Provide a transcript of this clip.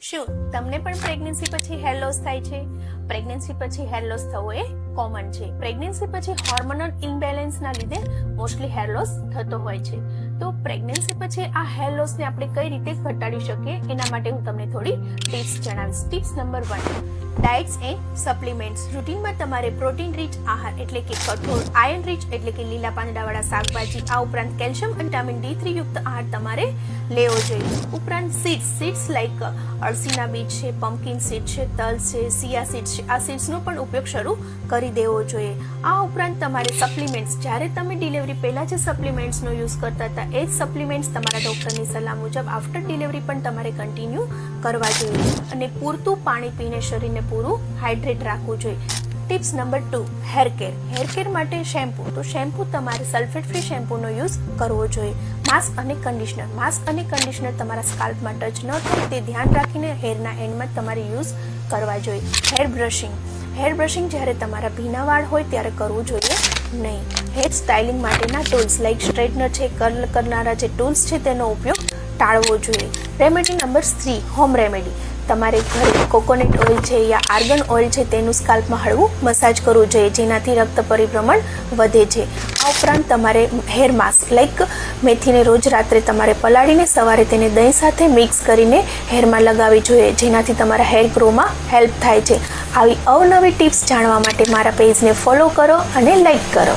શું, તમને પણ પ્રેગ્નન્સી પછી હેર લોસ થાય છે? પ્રેગ્નન્સી પછી હેર લોસ થવો એ કોમન છે. પ્રેગ્નન્સી પછી હોર્મોનલ ઇમ્બેલેન્સના લીધે મોસ્ટલી હેર લોસ થતો હોય છે. તો પ્રેગ્નન્સી પછી આ હેર લોસને આપણે કઈ રીતે ઘટાડી શકીએ? એના માટે હું તમને થોડી ટિપ્સ જણાવીશ. Tips number one diets and supplements રૂટીનમાં તમારે પ્રોટીન રીચ આહાર એટલે કે કઠોળ આયર્ન રીચ એટલે કે લીલા પાંદડાવાળા શાકભાજી, આ ઉપરાંત કેલ્શિયમ અને વિટામિન ડી થ્રી યુક્ત આહાર તમારે લેવો જોઈએ. ઉપરાંત સીડ્સ સીડ્સ લાઈક અળસીના બીજ છે પમ્પકિન સીડ છે, તલ છે સિયા સીડ છે, આ સીડ્સનો પણ ઉપયોગ શરૂ કરી દેવો જોઈએ. આ ઉપરાંત તમારે સપ્લિમેન્ટ્સ જ્યારે તમે ડિલિવરી પહેલાં જે સપ્લિમેન્ટ્સનો યુઝ કરતા હતા એ જ સપ્લિમેન્ટ્સ તમારા ડૉક્ટરની સલાહ મુજબ આફ્ટર ડિલિવરી પણ તમારે કન્ટિન્યુ કરવા જોઈએ. અને પૂરતું પાણી પીને શરીરને પૂરું હાઇડ્રેટ રાખવું જોઈએ. Tips number two hair care hair care માટે શેમ્પૂ તો શેમ્પૂ તમારે સલ્ફેટ ફ્રી શેમ્પૂનો યુઝ કરવો જોઈએ. માસ્ક અને કન્ડિશનર માસ્ક અને કન્ડિશનર તમારા સ્કાલ્પમાં ટચ ન થાય તે ધ્યાન રાખીને હેરના એન્ડમાં તમારે યુઝ કરવા જોઈએ. હેર બ્રશિંગ હેર બ્રશિંગ જ્યારે તમારા ભીના વાળ હોય ત્યારે કરવું જોઈએ. નહીં. હેર સ્ટાઇલિંગ માટેના ટૂલ્સ લાઇક સ્ટ્રેટનર છે કર્લ કરનારા જે ટૂલ્સ છે, તેનો ઉપયોગ ટાળવો જોઈએ. Remedy number three home remedy તમારે ઘરે કોકોનટ ઓઇલ છે યા આર્ગન ઓઇલ છે, તેનું સ્કાલ્પમાં હળવું મસાજ કરવું જોઈએ, જેનાથી રક્ત પરિભ્રમણ વધે છે. આ ઉપરાંત તમારે હેર માસ્ક લાઈક મેથીને રોજ રાત્રે તમારે પલાળીને સવારે તેને દહીં સાથે મિક્સ કરીને હેરમાં લગાવવી જોઈએ, જેનાથી તમારા હેર ગ્રોમાં હેલ્પ થાય છે. આવી અવનવી ટિપ્સ જાણવા માટે મારા પેજને ફોલો કરો અને લાઈક કરો.